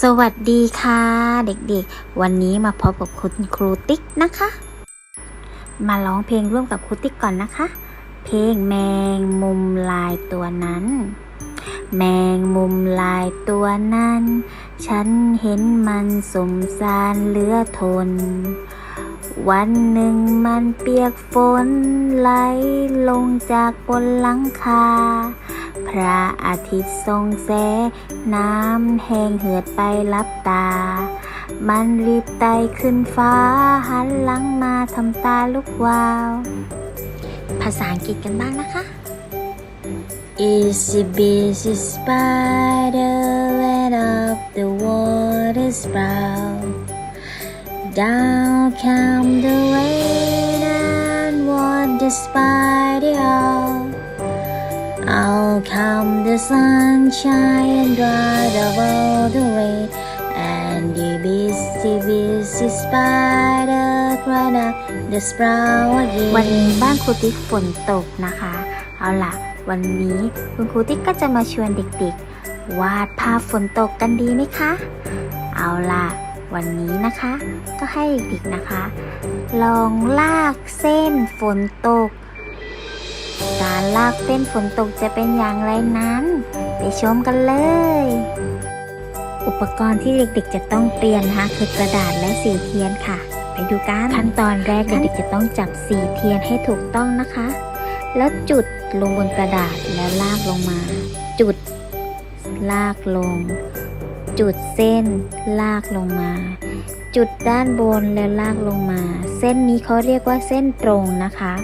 สวัสดีค่ะ เด็กๆ วันนี้มาพบกับคุณครูติ๊กนะคะ มาร้องเพลงร่วมกับครูติ๊กก่อนนะคะ เพลงแมงมุมลายตัวนั้น แมงมุมลายตัวนั้น ฉันเห็นมันสมสารเหลือทน วันหนึ่งมันเปียกฝนไหลลงจากบนหลังคา ระอาทิตย์ส่องแสงน้ำแห้งเหือดไปลับตา มันรีบไต่ขึ้นฟ้า หันหลังมาทำตาลุกวาว ภาษาอังกฤษกันบ้างนะคะ Itsy bitsy spider went up the water spout Down came the rain and what the spider out Out come the sunshine and dried up all the rain And the busy busy spider cried out the sprout again วันนี้บ้านครูติ๊กฝนตกนะคะ เอาล่ะ วันนี้คุณครูติ๊กก็จะมาชวนเด็กๆ วาดภาพฝนตกกันดีไหมคะ เอาล่ะ วันนี้นะคะ ก็ให้เด็กๆนะคะ ลองลากเส้นฝนตก การลากเส้นฝนตกจะเป็นอย่างไรนั้น ไปชมกันเลย อุปกรณ์ที่เด็กๆจะต้องเตรียมนะคะคือกระดาษและสีเทียนค่ะ ไปดูกันขั้นตอนแรกเด็กๆจะต้องจับสีเทียนให้ถูกต้องนะคะ แล้วจุดลงบนกระดาษแล้วลากลงมา จุด ลากลง จุดเส้น ลากลงมา จุดด้านบนแล้วลากลงมา เส้นนี้เขาเรียกว่าเส้นตรงนะคะ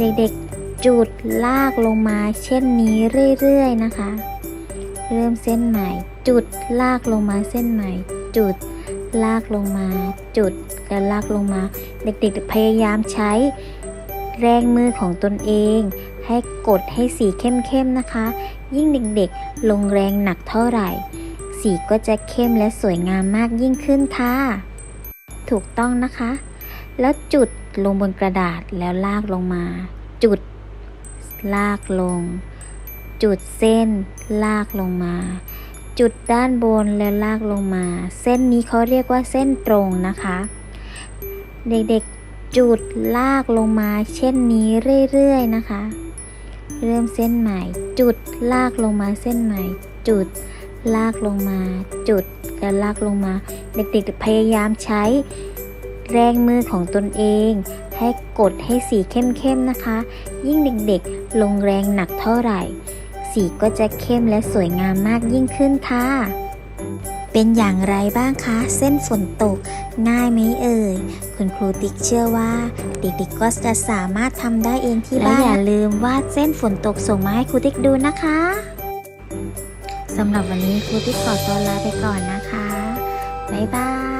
เด็กๆ จุดลากลงมาเช่นนี้เรื่อยๆนะคะ เริ่มเส้นใหม่ จุดลากลงมาเส้นใหม่ จุดลากลงมา จุดแล้วลากลงมา เด็กๆพยายามใช้แรงมือของตนเอง ให้กดให้สีเข้มๆนะคะ ยิ่งเด็กๆลงแรงหนักเท่าไหร่ สีก็จะเข้มและสวยงามมากยิ่งขึ้นค่ะ ถูกต้องนะคะ แล้วจุดลงบนกระดาษแล้วลากลงมา จุด ลากลง จุดเส้นลากลงมา จุดด้านบนแล้วลากลงมา เส้นนี้เขาเรียกว่าเส้นตรงนะคะ เด็กๆจุดลากลงมา เช่นนี้เรื่อยๆนะคะ เริ่มเส้นใหม่ จุดลากลงมาเส้นใหม่ จุดลากลงมา จุดแล้วลากลงมา เด็กๆพยายามใช้ แรงมือของตนเอง ให้กดให้สีเข้มๆนะคะ ยิ่งเด็กๆ ลงแรงหนักเท่าไหร่ สีก็จะเข้มและสวยงามมากยิ่งขึ้นค่ะ เป็นอย่างไรบ้างคะ เส้นฝนตก ง่ายไหมเอ่ย คุณครูติ๊กเชื่อว่า เด็กๆก็จะสามารถทำได้เองที่บ้านและอย่าลืมวาดเส้นฝนตกส่งมาให้ครูติ๊กดูนะคะสำหรับวันนี้ครูติ๊กขอตัวลาไปก่อนนะคะ บ๊ายบาย